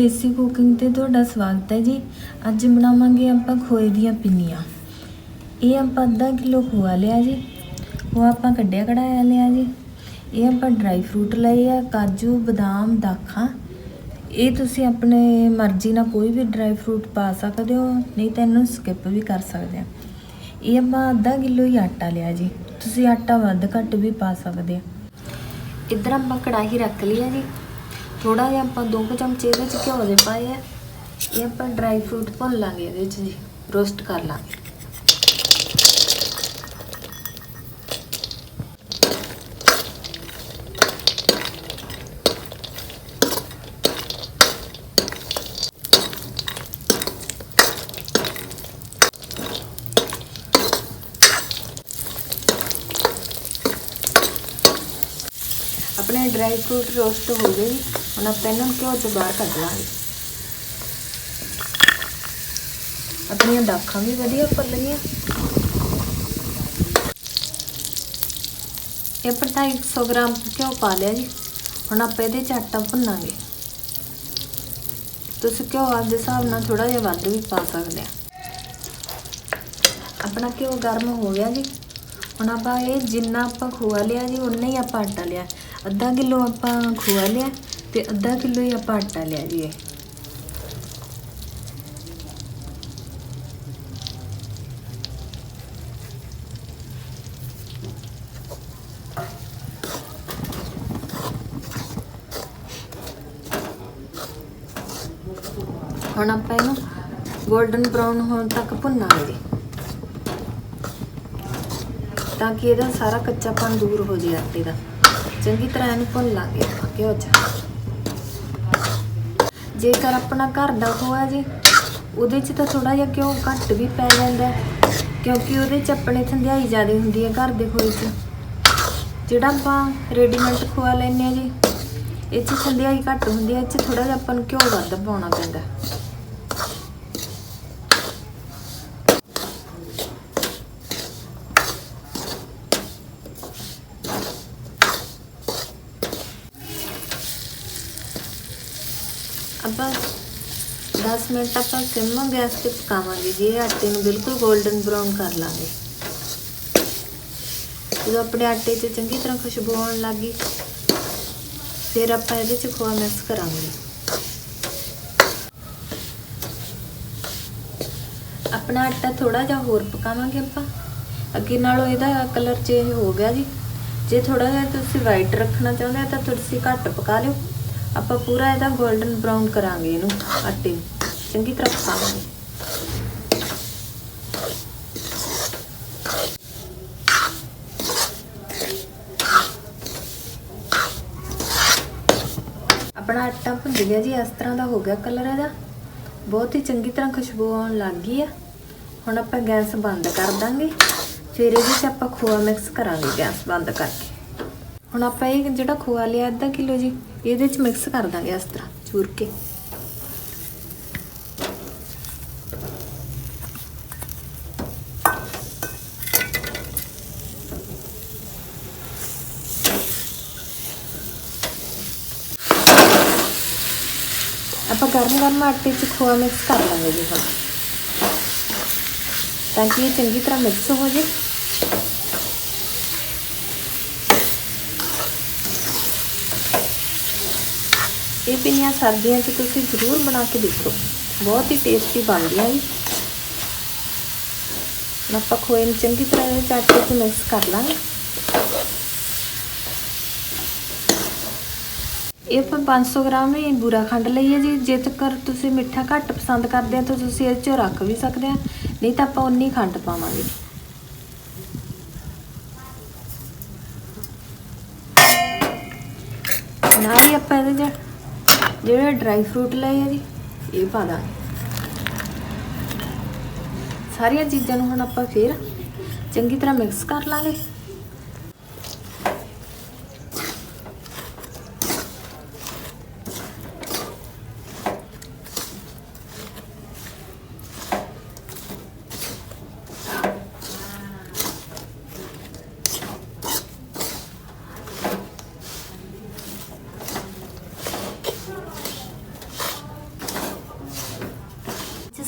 ਦੇਸੀ cooking ਤੇ ਤੁਹਾਡਾ ਸਵਾਗਤ ਹੈ ਜੀ। ਅੱਜ ਬਣਾਵਾਂਗੇ ਆਪਾਂ ਖੋਏ ਦੀਆਂ ਪਿੰਨੀਆਂ। ਇਹ ਆਪਾਂ ਅੱਧਾ ਕਿਲੋ ਖੋਆ ਲਿਆ ਜੀ। ਉਹ ਆਪਾਂ ਕੱਢਿਆ ਕਢਾਇਆ ਲਿਆ ਜੀ। ਇਹ ਆਪਾਂ ਡਰਾਈ ਫਰੂਟ ਲਏ ਆ, ਕਾਜੂ, ਬਦਾਮ, ਦਾਖਾਂ। ਇਹ ਤੁਸੀਂ ਆਪਣੇ ਮਰਜ਼ੀ ਨਾਲ ਕੋਈ ਵੀ ਡਰਾਈ ਫਰੂਟ ਪਾ ਸਕਦੇ ਹੋ, ਨਹੀਂ ਤਾਂ ਇਹਨੂੰ ਸਕਿਪ ਵੀ ਕਰ ਸਕਦੇ ਆ। ਇਹ ਆਪਾਂ ਅੱਧਾ ਕਿਲੋ ਹੀ ਆਟਾ ਲਿਆ ਜੀ। ਤੁਸੀਂ ਆਟਾ ਵੱਧ ਘੱਟ ਵੀ ਪਾ ਸਕਦੇ ਆ। ਇੱਧਰ ਆਪਾਂ ਕੜਾਹੀ ਰੱਖ ਲਈ ਆ ਜੀ। ਥੋੜਾ ਜਿਹਾ ਆਪਾਂ ਦੋ ਕੁ ਚਮਚੇ ਇਹਦੇ ਚ ਘਿਓ ਦੇ ਪਾਏ ਆ, ਇਹ ਆਪਾਂ ਡਰਾਈ ਫਰੂਟ ਭੁੰਨ ਲਾਂਗੇ ਇਹਦੇ ਚ ਜੀ ਰੋਸਟ ਕਰ ਲਾਂਗੇ। ਆਪਣੇ ਡਰਾਈ ਫਰੂਟ ਰੋਸਟ ਹੋ ਗਏ ਹੁਣ ਆਪਾਂ ਇਹਨਾਂ ਨੂੰ ਘਿਓ ਤੋਂ ਬਾਹਰ ਕੱਢ ਲਾਂਗੇ। ਆਪਣੀਆਂ ਦਾਖਾਂ ਵੀ ਵਧੀਆ ਫੁੱਲ ਗਈਆਂ ਇਹ ਪਰ ਤਾਂ 100 ਗ੍ਰਾਮ ਘਿਓ ਪਾ ਲਿਆ ਜੀ। ਹੁਣ ਆਪਾਂ ਇਹਦੇ ਚ ਆਟਾ ਭੁੰਨਾਂਗੇ। ਤੁਸੀਂ ਘਿਓ ਆਪਦੇ ਹਿਸਾਬ ਨਾਲ ਥੋੜਾ ਜਿਹਾ ਵੱਧ ਵੀ ਪਾ ਸਕਦੇ ਆ। ਆਪਣਾ ਘਿਓ ਗਰਮ ਹੋ ਗਿਆ ਜੀ। ਹੁਣ ਆਪਾਂ ਇਹ ਜਿੰਨਾ ਆਪਾਂ ਖੋਆ ਲਿਆ ਜੀ ਉਨਾ ਹੀ ਆਪਾਂ ਆਟਾ ਲਿਆ। ਅੱਧਾ ਕਿਲੋ ਆਪਾਂ ਖੋਆ ਲਿਆ। ਤੇ ਅੱਧਾ ਕਿਲੋ ਹੀ ਆਪਾਂ ਆਟਾ ਲਿਆ ਜੀ ਇਹ ਹੁਣ ਆਪਾਂ ਇਹਨੂੰ 골ਡਨ ਬ੍ਰਾਊਨ ਹੋਣ ਤੱਕ ਭੁੰਨਾਂਗੇ। ਤਾਂ ਕਿ ਇਹਦਾ ਸਾਰਾ ਕੱਚਾਪਨ ਦੂਰ ਹੋ ਜਾਏ ਆਟੇ ਦਾ। ਚੰਗੀ ਤਰ੍ਹਾਂ ਇਹਨੂੰ ਭੁੰਨ ਲਾਂਗੇ ਘਿਓ 'ਚ। ਜੇਕਰ ਆਪਣਾ ਘਰ ਦਾ ਖੋਆ ਜੀ, ਉਹਦੇ 'ਚ ਤਾਂ ਥੋੜਾ ਜਿਹਾ ਘਿਓ ਘੱਟ ਵੀ ਪੈ ਜਾਂਦਾ ਕਿਉਂਕਿ ਉਹਦੇ 'ਚ ਆਪਣੇ ਥੰਧਿਆਈ ਜ਼ਿਆਦਾ ਹੁੰਦੀ ਹੈ ਘਰ ਦੇ ਖੋਏ 'ਚ। ਜਿਹੜਾ ਆਪਾਂ ਰੈਡੀਮੇਡ ਖੋਆ ਲੈਂਦੇ ਆ ਜੀ, ਇਹ 'ਚ ਥੰਧਿਆਈ ਘੱਟ ਹੁੰਦੀ ਹੈ, ਇਹ 'ਚ ਥੋੜਾ ਜਿਹਾ ਆਪਾਂ ਨੂੰ ਘਿਓ ਵੱਧ ਪਾਉਣਾ ਪੈਂਦਾ ਆਪਾਂ 10 ਮਿੰਟ ਆਪਾਂ ਸਿਮ ਗੈਸ ਤੇ ਪਕਾਵਾਂਗੇ। ਜੀ ਆਟੇ ਨੂੰ ਬਿਲਕੁਲ 골ਡਨ ਬ੍ਰਾਊਨ ਕਰ ਲਾਂਗੇ। ਜਦੋਂ ਆਪਣੇ ਆਟੇ 'ਚ ਚੰਗੀ ਤਰ੍ਹਾਂ ਖੁਸ਼ਬੂ ਆਉਣ ਲੱਗੀ ਫਿਰ ਆਪਾਂ ਇਹਦੇ 'ਚ ਖੋਆ ਮਿਕਸ ਕਰਾਂਗੇ। ਆਪਣਾ ਆਟਾ ਥੋੜਾ ਜਿਹਾ ਹੋਰ ਪਕਾਵਾਂਗੇ ਆਪਾਂ। ਅੱਗੇ ਨਾਲੋਂ ਇਹਦਾ ਕਲਰ ਚੇਂਜ ਹੋ ਗਿਆ ਜੀ। ਜੇ ਥੋੜਾ ਜਿਹਾ ਤੁਸੀਂ ਵਾਈਟ ਰੱਖਣਾ ਚਾਹੁੰਦੇ ਆ ਤਾਂ ਤੁਸੀਂ ਘੱਟ ਪਕਾ ਲਿਓ। ਆਪਾਂ ਪੂਰਾ ਇਹਦਾ 골ਡਨ ਬ੍ਰਾਊਨ ਕਰਾਂਗੇ ਇਹਨੂੰ, ਆਟੇ ਨੂੰ। ਚੰਗੀ ਤਰ੍ਹਾਂ ਪਕਾਵਾਂਗੇ। ਆਪਣਾ ਆਟਾ ਭੁੱਜ ਗਿਆ ਜੀ, ਇਸ ਤਰ੍ਹਾਂ ਦਾ ਹੋ ਗਿਆ ਕਲਰ ਇਹਦਾ। ਬਹੁਤ ਹੀ ਚੰਗੀ ਤਰ੍ਹਾਂ ਖੁਸ਼ਬੂ ਆਉਣ ਲੱਗ ਗਈ ਆ। ਹੁਣ ਆਪਾਂ ਗੈਸ ਬੰਦ ਕਰ ਦਾਂਗੇ। ਫਿਰ ਇਹਦੇ 'ਚ ਆਪਾਂ ਖੋਆ ਮਿਕਸ ਕਰਾਂਗੇ ਗੈਸ ਬੰਦ ਕਰਕੇ। ਹੁਣ ਆਪਾਂ ਇਹ ਜਿਹੜਾ ਖੋਆ ਲਿਆ, ਅੱਧਾ ਕਿਲੋ ਜੀ। ਇਹਦੇ 'ਚ ਮਿਕਸ ਕਰ ਦਾਂਗੇ ਇਸ ਤਰ੍ਹਾਂ, ਚੂਰ ਕੇ। ਆਪਾਂ ਗਰਮ ਗਰਮ ਆਟੇ 'ਚ ਖੋਆ ਮਿਕਸ ਕਰ ਲਾਂਗੇ ਜੀ ਹੁਣ। ਤਾਂ ਕਿ ਇਹ ਚੰਗੀ ਤਰ੍ਹਾਂ ਮਿਕਸ ਹੋ ਜੇ ਇਹ ਪਿੰਨੀਆਂ ਸਰਦੀਆਂ 'ਚ ਤੁਸੀਂ ਜ਼ਰੂਰ ਬਣਾ ਕੇ ਦੇਖੋ। ਬਹੁਤ ਹੀ ਟੇਸਟੀ ਬਣਦੀਆਂ ਜੀ। ਆਪਾਂ ਖੋਏ ਨੂੰ ਚੰਗੀ ਤਰ੍ਹਾਂ ਇਹਦੇ 'ਚ ਮਿਕਸ ਕਰ ਲਾਂਗੇ। ਇਹ ਆਪਾਂ 500 ਗ੍ਰਾਮ ਹੀ ਬੂਰਾ ਖੰਡ ਲਈ ਹੈ ਜੀ। ਜੇ ਤੱਕ ਤੁਸੀਂ ਮਿੱਠਾ ਘੱਟ ਪਸੰਦ ਕਰਦੇ ਆ ਤਾਂ ਤੁਸੀਂ ਇਹ 'ਚੋਂ ਰੱਖ ਵੀ ਸਕਦੇ ਆ ਨਹੀਂ ਤਾਂ ਆਪਾਂ ਉਨੀ ਖੰਡ ਪਾਵਾਂਗੇ। ਨਾਲ ਹੀ ਆਪਾਂ ਇਹਦੇ 'ਚ ਜਿਹੜੇ ਡਰਾਈ ਫਰੂਟ ਲਏ ਆ ਜੀ, ਇਹ ਪਾ ਦਾਂਗੇ। ਸਾਰੀਆਂ ਚੀਜ਼ਾਂ ਨੂੰ ਹੁਣ ਆਪਾਂ ਫੇਰ ਚੰਗੀ ਤਰ੍ਹਾਂ ਮਿਕਸ ਕਰ ਲਾਂਗੇ।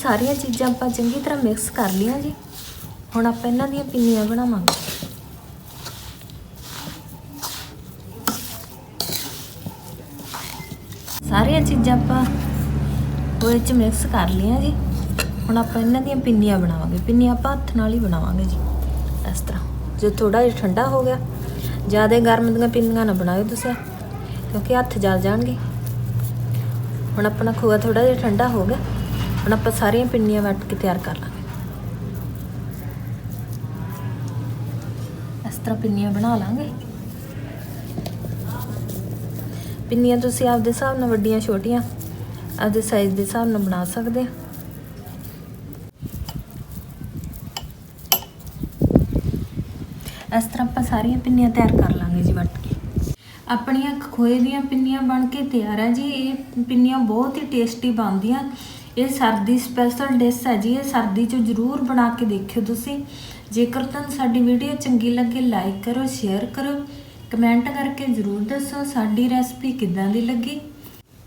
ਸਾਰੀਆਂ ਚੀਜ਼ਾਂ ਆਪਾਂ ਚੰਗੀ ਤਰ੍ਹਾਂ ਮਿਕਸ ਕਰ ਲਈਆਂ ਜੀ। ਹੁਣ ਆਪਾਂ ਇਹਨਾਂ ਦੀਆਂ ਪਿੰਨੀਆਂ ਬਣਾਵਾਂਗੇ। ਸਾਰੀਆਂ ਚੀਜ਼ਾਂ ਆਪਾਂ ਉਹਦੇ ਚ ਮਿਕਸ ਕਰ ਲਈਆਂ ਜੀ। ਹੁਣ ਆਪਾਂ ਇਹਨਾਂ ਦੀਆਂ ਪਿੰਨੀਆਂ ਬਣਾਵਾਂਗੇ। ਪਿੰਨੀਆਂ ਆਪਾਂ ਹੱਥ ਨਾਲ ਹੀ ਬਣਾਵਾਂਗੇ ਜੀ, ਇਸ ਤਰ੍ਹਾਂ। ਜੇ ਥੋੜਾ ਜਿਹਾ ਠੰਡਾ ਹੋ ਗਿਆ, ਜ਼ਿਆਦਾ ਗਰਮ ਦੀਆਂ ਪਿੰਨੀਆਂ ਨਾ ਬਣਾਇਓ ਤੁਸੀਂ ਕਿਉਂਕਿ ਹੱਥ ਜਲ ਜਾਣਗੇ। ਹੁਣ ਆਪਣਾ ਖੋਆ ਥੋੜਾ ਜਿਹਾ ਠੰਡਾ ਹੋ ਗਿਆ। ਹੁਣ ਆਪਾਂ ਸਾਰੀਆਂ ਪਿੰਨੀਆਂ ਵੱਟ ਕੇ ਤਿਆਰ ਕਰ ਲਾਂਗੇ। ਇਸ ਤਰ੍ਹਾਂ ਪਿੰਨੀਆਂ ਬਣਾ ਲਾਂਗੇ। ਪਿੰਨੀਆਂ ਤੁਸੀਂ ਆਪਦੇ ਹਿਸਾਬ ਨਾਲ ਵੱਡੀਆਂ, ਛੋਟੀਆਂ, ਆਪਦੇ ਸਾਈਜ਼ ਦੇ ਹਿਸਾਬ ਨਾਲ ਬਣਾ ਸਕਦੇ ਆ। ਇਸ ਤਰ੍ਹਾਂ ਆਪਾਂ ਸਾਰੀਆਂ ਪਿੰਨੀਆਂ ਤਿਆਰ ਕਰ ਲਾਂਗੇ ਜੀ ਵੱਟ ਕੇ। ਆਪਣੀਆਂ ਖੋਏ ਦੀਆਂ ਪਿੰਨੀਆਂ ਬਣ ਕੇ ਤਿਆਰ ਆ ਜੀ। ਇਹ ਪਿੰਨੀਆਂ ਬਹੁਤ ਹੀ ਟੇਸਟੀ ਬਣਦੀਆਂ। ਇਹ ਸਰਦੀ ਸਪੈਸ਼ਲ ਡਿਸ਼ ਹੈ ਜੀ, ਇਹ ਸਰਦੀ 'ਚ ਜ਼ਰੂਰ ਬਣਾ ਕੇ ਦੇਖਿਓ ਤੁਸੀਂ। ਜੇਕਰ ਤੁਹਾਨੂੰ ਸਾਡੀ ਵੀਡੀਓ ਚੰਗੀ ਲੱਗੇ ਲਾਈਕ ਕਰੋ ਸ਼ੇਅਰ ਕਰੋ। ਕਮੈਂਟ ਕਰਕੇ ਜ਼ਰੂਰ ਦੱਸੋ ਸਾਡੀ ਰੈਸਪੀ ਕਿੱਦਾਂ ਦੀ ਲੱਗੀ।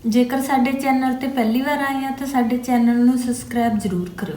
ਜੇਕਰ ਸਾਡੇ ਚੈਨਲ ਤੇ ਪਹਿਲੀ ਵਾਰ ਆਏ ਆ, ਤਾਂ ਸਾਡੇ ਚੈਨਲ ਨੂੰ ਸਬਸਕ੍ਰਾਈਬ ਜ਼ਰੂਰ ਕਰੋ